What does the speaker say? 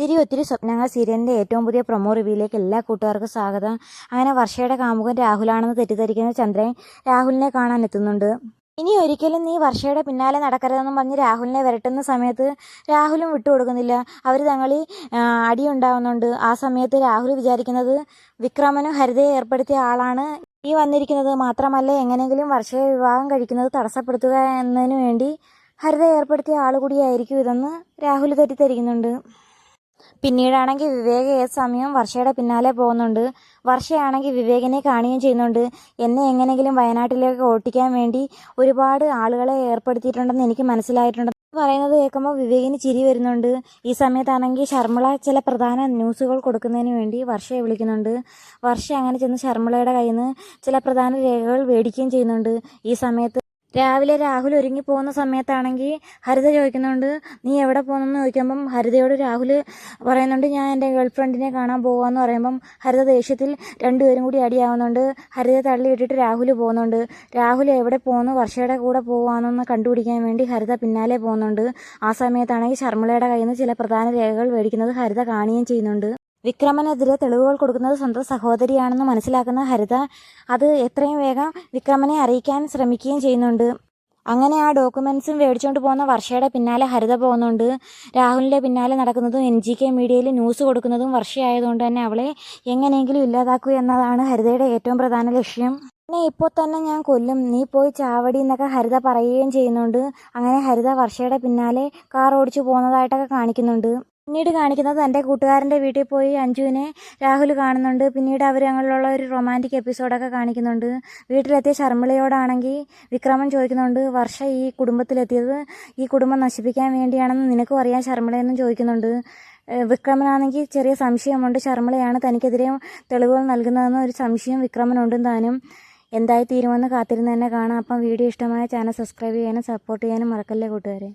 ഒത്തിരി ഒത്തിരി സ്വപ്നങ്ങൾ സീരിയലിന്റെ ഏറ്റവും പുതിയ പ്രൊമോ റിവ്യൂയിലേക്ക് എല്ലാ കൂട്ടുകാർക്കും സ്വാഗതം. അങ്ങനെ വർഷയുടെ കാമുകൻ രാഹുലാണെന്ന് തെറ്റിദ്ധരിക്കുന്ന ചന്ദ്രൻ രാഹുലിനെ കാണാൻ എത്തുന്നുണ്ട്. ഇനി ഒരിക്കലും നീ വർഷയുടെ പിന്നാലെ നടക്കരുതെന്നും പറഞ്ഞ് രാഹുലിനെ വരട്ടുന്ന സമയത്ത് രാഹുലും വിട്ടുകൊടുക്കുന്നില്ല അവർ തങ്ങളിൽ അടിയുണ്ടാവുന്നുണ്ട് ആ സമയത്ത് രാഹുൽ വിചാരിക്കുന്നത് വിക്രമനും ഹരിതയെ ഏർപ്പെടുത്തിയ ആളാണ് ഈ വന്നിരിക്കുന്നത്. മാത്രമല്ല എങ്ങനെയെങ്കിലും വർഷയെ വിവാഹം കഴിക്കുന്നത് തടസ്സപ്പെടുത്തുക എന്നതിനു വേണ്ടി ഹരിത ഏർപ്പെടുത്തിയ ആൾ കൂടിയായിരിക്കും ഇതെന്ന് രാഹുൽ തെറ്റിദ്ധരിക്കുന്നുണ്ട്. പിന്നീടാണെങ്കിൽ വിവേക് ഏത് സമയവും വർഷയുടെ പിന്നാലെ പോകുന്നുണ്ട്. വർഷയാണെങ്കിൽ വിവേകനെ കാണുകയും ചെയ്യുന്നുണ്ട്. എന്നെ എങ്ങനെയെങ്കിലും വയനാട്ടിലേക്ക് ഓട്ടിക്കാൻ വേണ്ടി ഒരുപാട് ആളുകളെ ഏർപ്പെടുത്തിയിട്ടുണ്ടെന്ന് എനിക്ക് മനസ്സിലായിട്ടുണ്ട്. പറയുന്നത് കേൾക്കുമ്പോൾ വിവേകിന് ചിരി വരുന്നുണ്ട്. ഈ സമയത്താണെങ്കിൽ ശർമ്മള ചില പ്രധാന ന്യൂസുകൾ കൊടുക്കുന്നതിന് വേണ്ടി വർഷയെ വിളിക്കുന്നുണ്ട്. വർഷ അങ്ങനെ ചെന്ന് ശർമ്മളയുടെ കയ്യിൽ നിന്ന് ചില പ്രധാന രേഖകൾ മേടിക്കുകയും ചെയ്യുന്നുണ്ട്. ഈ സമയത്ത് രാവിലെ രാഹുൽ ഒരുങ്ങി പോകുന്ന സമയത്താണെങ്കിൽ ഹരിത ചോദിക്കുന്നുണ്ട് നീ എവിടെ പോകുന്നെന്ന് ചോദിക്കുമ്പം ഹരിതയോട് രാഹുൽ പറയുന്നുണ്ട് ഞാൻ എന്റെ ഗേൾഫ്രണ്ടിനെ കാണാൻ പോകാമെന്ന് പറയുമ്പം ഹരിത ദേഷ്യത്തിൽ രണ്ടുപേരും കൂടി അടിയാവുന്നുണ്ട്. ഹരിത തള്ളിയിട്ടിട്ട് രാഹുൽ പോകുന്നുണ്ട്. രാഹുൽ എവിടെ പോകുന്നു? വർഷയുടെ കൂടെ പോവാന്നൊന്ന് കണ്ടുപിടിക്കാൻ വേണ്ടി ഹരിത പിന്നാലെ പോകുന്നുണ്ട്. ആ സമയത്താണെങ്കിൽ ശർമ്മിളയുടെ കയ്യിൽ നിന്ന് ചില പ്രധാന രേഖകൾ മേടിക്കുന്നത് ഹരിത കാണുകയും ചെയ്യുന്നുണ്ട്. വിക്രമനെതിരെ തെളിവുകൾ കൊടുക്കുന്നത് സ്വന്തം സഹോദരിയാണെന്ന് മനസ്സിലാക്കുന്ന ഹരിത അത് എത്രയും വേഗം വിക്രമനെ അറിയിക്കാൻ ശ്രമിക്കുകയും ചെയ്യുന്നുണ്ട്. അങ്ങനെ ആ ഡോക്യുമെൻസും മേടിച്ചുകൊണ്ട് പോകുന്ന വർഷയുടെ പിന്നാലെ ഹരിത പോകുന്നുണ്ട്. രാഹുലിന്റെ പിന്നാലെ നടക്കുന്നതും എൻ ജി കെ മീഡിയയിൽ ന്യൂസ് കൊടുക്കുന്നതും വർഷയായതുകൊണ്ട് തന്നെ അവളെ എങ്ങനെയെങ്കിലും ഇല്ലാതാക്കുക എന്നതാണ് ഹരിതയുടെ ഏറ്റവും പ്രധാന ലക്ഷ്യം. പിന്നെ ഇപ്പോൾ തന്നെ ഞാൻ കൊല്ലും. നീ പോയി ചാവടി എന്നൊക്കെ ഹരിത പറയുകയും ചെയ്യുന്നുണ്ട്. അങ്ങനെ ഹരിത വർഷയുടെ പിന്നാലെ കാർ ഓടിച്ചു പോകുന്നതായിട്ടൊക്കെ കാണിക്കുന്നുണ്ട്. പിന്നീട് കാണിക്കുന്നത് തന്റെ കൂട്ടുകാരന്റെ വീട്ടിൽ പോയി അഞ്ജുവിനെ രാഹുൽ കാണുന്നുണ്ട്. പിന്നീട് അവർ തമ്മിലുള്ള ഒരു റൊമാന്റിക് എപ്പിസോഡൊക്കെ കാണിക്കുന്നുണ്ട്. വീട്ടിലെത്തിയ ശർമ്മിളയോടാണെങ്കിൽ വിക്രമൻ ചോദിക്കുന്നുണ്ട് വർഷ ഈ കുടുംബത്തിലെത്തിയത് ഈ കുടുംബം നശിപ്പിക്കാൻ വേണ്ടിയാണെന്ന് നിനക്കും അറിയാൻ ശർമ്മിളയെന്നും ചോദിക്കുന്നുണ്ട്. വിക്രമനാണെങ്കിൽ ചെറിയ സംശയമുണ്ട്. ശർമ്മിളയാണ് തനിക്കെതിരെ തെളിവുകൾ നൽകുന്നതെന്ന് ഒരു സംശയം വിക്രമനുണ്ടും താനും. എന്തായി തീരുമെന്ന് കാത്തിരുന്ന് തന്നെ കാണാം. അപ്പം വീഡിയോ ഇഷ്ടമായ ചാനൽ സബ്സ്ക്രൈബ് ചെയ്യാനും സപ്പോർട്ട് ചെയ്യാനും മറക്കല്ലേ കൂട്ടുകാരെ.